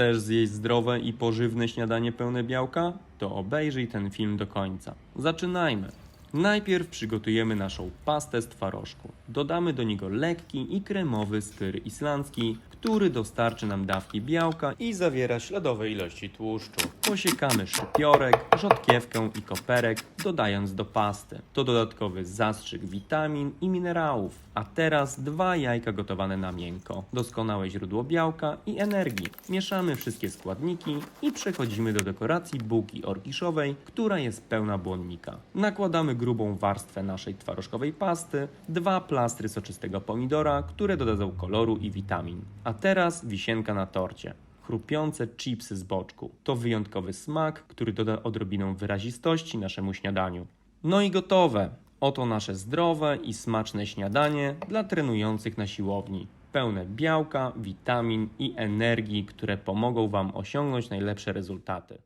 Chcesz zjeść zdrowe i pożywne śniadanie pełne białka? To obejrzyj ten film do końca. Zaczynajmy. Najpierw przygotujemy naszą pastę z twarożku. Dodamy do niego lekki i kremowy styr islandzki, który dostarczy nam dawki białka i zawiera śladowe ilości tłuszczu. Posiekamy szypiorek, rzodkiewkę i koperek, dodając do pasty. To dodatkowy zastrzyk witamin i minerałów. A teraz dwa jajka gotowane na miękko. Doskonałe źródło białka i energii. Mieszamy wszystkie składniki i przechodzimy do dekoracji bułki orkiszowej, która jest pełna błonnika. Nakładamy grubą warstwę naszej twarożkowej pasty, dwa plastry soczystego pomidora, które dodadzą koloru i witamin. A teraz wisienka na torcie chrupiące chipsy z boczku. To wyjątkowy smak, który doda odrobinę wyrazistości naszemu śniadaniu. No i gotowe. Oto nasze zdrowe i smaczne śniadanie dla trenujących na siłowni. Pełne białka, witamin i energii, które pomogą Wam osiągnąć najlepsze rezultaty.